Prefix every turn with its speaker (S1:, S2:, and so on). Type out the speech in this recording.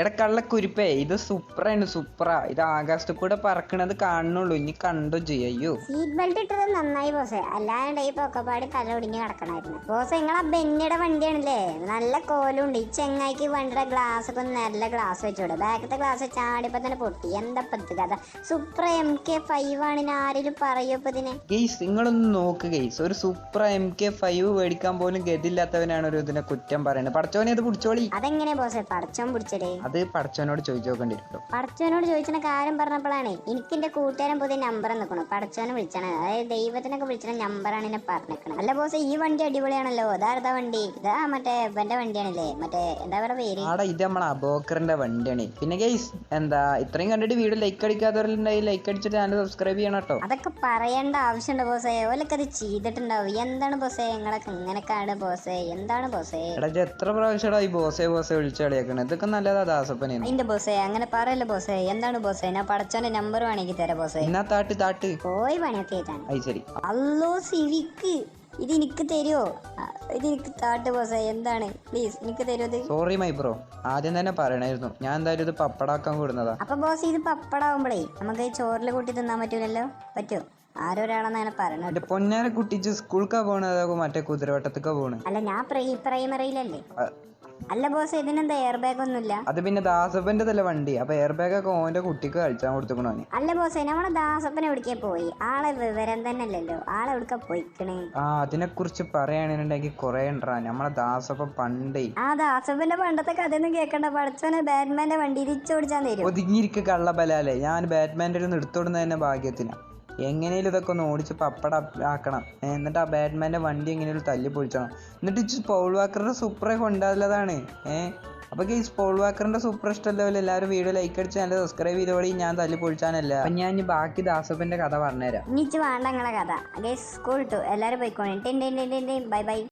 S1: എടാ കള്ളക്കുരിപ്പേ ഇത് സൂപ്പറാണ് സൂപ്പറാ. ഇത് ആകാശത്ത് കൂടെ പറക്കണത് കാണുന്നുള്ളൂ ഇനി കണ്ടോ ചെയ്യോ
S2: സീറ്റ് ബെൽറ്റ് ഇട്ടത് നന്നായി ബോസേ. അല്ലാണ്ട് ഈ പൊക്കപ്പാടി തല ഒടിഞ്ഞ് കിടക്കണായിരുന്നു. ബോസ് നിങ്ങളെ ബെന്നിയുടെ വണ്ടിയാണല്ലേ? നല്ല കോലുണ്ട്. ഈ ചെങ്ങായിക്ക് വണ്ടിയുടെ ഗ്ലാസ് ഒക്കെ നല്ല ഗ്ലാസ് വെച്ചോടെ. ബാക്കത്തെ ഗ്ലാസ് ചാടിപ്പോ തന്നെ പൊട്ടി. എന്താ പത്ത് കഥ? സൂപ്പർ എം കെ ഫൈവ് ആണ് ആരെങ്കിലും പറയോ ഇപ്പൊ ഇതിനെ?
S1: ഗെയ്സ് നിങ്ങളൊന്ന് നോക്ക് ഗെയ്സ്. ഒരു സൂപ്പർ എം കെ ഫൈവ് മേടിക്കാൻ പോലും ഗതിയില്ലാത്തവനാണ് ഒരു ഇതിനെ കുറ്റം പറയുന്നത്. പടച്ചോനെ അത് പിടിച്ചോളി.
S2: അതെങ്ങനെ ബോസേ? പടച്ചോൻ പിടിച്ചടേ.
S1: അത് പടച്ചോനോട് ചോദിച്ചു നോക്കേണ്ടിരിക്കും
S2: പടച്ചോനോട് ചോദിച്ച കാര്യം പറഞ്ഞപ്പോഴാണ് എനിക്ക് എന്റെ കൂട്ടുകാരൻ പുതിയ നമ്പർ നിൽക്കണം. പടച്ചോനെ വിളിച്ചാണ്. അതായത് ദൈവത്തിനൊക്കെ വിളിച്ച നമ്പറാണ് എന്നെ പറഞ്ഞേക്കണത്. അല്ല ബോസ് ഈ വണ്ടി അടിപൊളിയാണല്ലോ. ഇതാരതാ വണ്ടി? ഇതാ മറ്റേ ഇവന്റെ വണ്ടിയാണല്ലേ? മറ്റേ എന്താ പറയുക പേര്?
S1: ആടാ ഇത് നമ്മളെ അബോക്കറിന്റെ വണ്ടിയാണ്. പിന്നെ ഗൈസ് എന്താ ഇത്രയും കണ്ടിട്ട് വീഡിയോ ലൈക്ക് അടിക്കാത്തവരുണ്ടായി ലൈക്ക് അടിച്ചിട്ട് ചാനൽ സബ്സ്ക്രൈബ് ചെയ്യണം കേട്ടോ
S2: അതൊക്കെ പറയേണ്ട ആവശ്യമുണ്ട് ബോസേ. ഓലൊക്കെ അത് ചെയ്തിട്ടുണ്ടാവും. എന്താണ് ബോസേ? നിങ്ങളൊക്കെ കാണുക ബോസേ. എന്താണ് ബോസേ?
S1: എടാ ഇജ്ജ് എത്ര പ്രാവശ്യടാ ഈ ബോസെ ബോസെ വിളിച്ചടിയാക്കണേ ഇതൊക്കെ നല്ലതാ ദാസപ്പനെന്ന്.
S2: അതിന്റെ ബോസേ അങ്ങനെ പറയല്ലേ ബോസേ. എന്താണ് ബോസേ? ഞാൻ പടച്ചോന്റെ നമ്പർ വേണമെങ്കിൽ തരാം ബോസേ.
S1: എന്നാ താട്ട് താട്ട്.
S2: പോയി പണിയൊക്കെ ചെയ്താണ്
S1: അത് ശരി.
S2: അല്ലോ സിവിക്ക്. ഇത് എനിക്ക് തരുമോ ഇത് എനിക്ക് താട്ട് ബോസേ എന്താണ്? പ്ലീസ് എനിക്ക് തരുമോ ഇത്?
S1: സോറി മൈ ബ്രോ ആദ്യം തന്നെ പറയണായിരുന്നു. ഞാൻ എന്തായാലും ഇത് പപ്പടാക്കാൻ കൂടുന്നതാ
S2: അപ്പൊ ബോസ് ഇത് പപ്പടാവുമ്പോഴേ നമുക്ക് ചോറിൽ കൂട്ടി തിന്നാൻ പറ്റൂലല്ലോ? പറ്റുമോ ആരോ ഒരാളെന്ന് അങ്ങനെ പറയണ
S1: എന്റെ പൊന്നാരെ കുട്ടിച്ച് സ്കൂൾക്കാ പോണതോ മറ്റേ കുതിരവട്ടത്തേക്കാ പോണ്?
S2: അല്ല ഞാൻ പ്രൈ പ്രൈമറിയിലല്ലേ? അല്ല ബോസ് ഇതിനെന്താ എയർ ബാഗ് ഒന്നുമില്ല
S1: അത് പിന്നെ ദാസപ്പന്റെ വണ്ടി. അപ്പൊ എയർ ബാഗ് ഒക്കെ ഓന്റെ കുട്ടിക്ക് കഴിച്ചാൻ കൊടുത്തുക്കണോ
S2: അല്ല ബോസേ നമ്മളെ ദാസപ്പൻ എവിടേക്കാ പോയി? ആളെ വിവരം തന്നെ അല്ലല്ലോ. ആളെ എവിടേക്കാ പോയിക്കണേ?
S1: ആ അതിനെ കുറിച്ച് പറയുകയാണെന്നുണ്ടെങ്കിൽ കൊറേ ഉണ്ടാ നമ്മളെ ദാസപ്പൻ പണ്ടേ.
S2: ആ ദാസപ്പന്റെ പണ്ടത്തെ കഥയൊന്നും കേൾക്കണ്ട ബാറ്റ്മാന്റെ വണ്ടി തിരിച്ചോടിച്ചാൻ തരും.
S1: ഒതുങ്ങിയിരിക്ക കള്ള ബലാലേ ഞാൻ ബാറ്റ്മാന്റെ ഒരു തന്നെ ഭാഗ്യത്തിന്. എങ്ങനെയും ഇതൊക്കെ ഒന്ന് ഓടിച്ച് പപ്പട ആക്കണം. എന്നിട്ട് ആ ബാറ്റ്മാന്റെ വണ്ടി എങ്ങനെയും തല്ലി പൊളിച്ചണം. എന്നിട്ട് ഇച്ച് പൗൾ വാക്കറിന്റെ സൂപ്പറെ കൊണ്ടാതില്ലതാണ് ഏഹ് അപ്പൊ ഈ പോൾ വാക്കറിന്റെ സൂപ്പർ ഇഷ്ടമല്ലോ എല്ലാവരും വീഡിയോ ലൈക്ക് അടിച്ച് നല്ല സബ്സ്ക്രൈബ് ചെയ്തോടി ഞാൻ തല്ലി പൊളിച്ചാനല്ല. അപ്പൊ ഞാൻ ഇനി ബാക്കി ദാസപ്പന്റെ കഥ പറഞ്ഞുതരാം.
S2: ഇനിച്ച് വേണ്ട കഥ. സ്കൂൾ ടു എല്ലാവരും പോയിക്കോണേ ബൈ ബൈ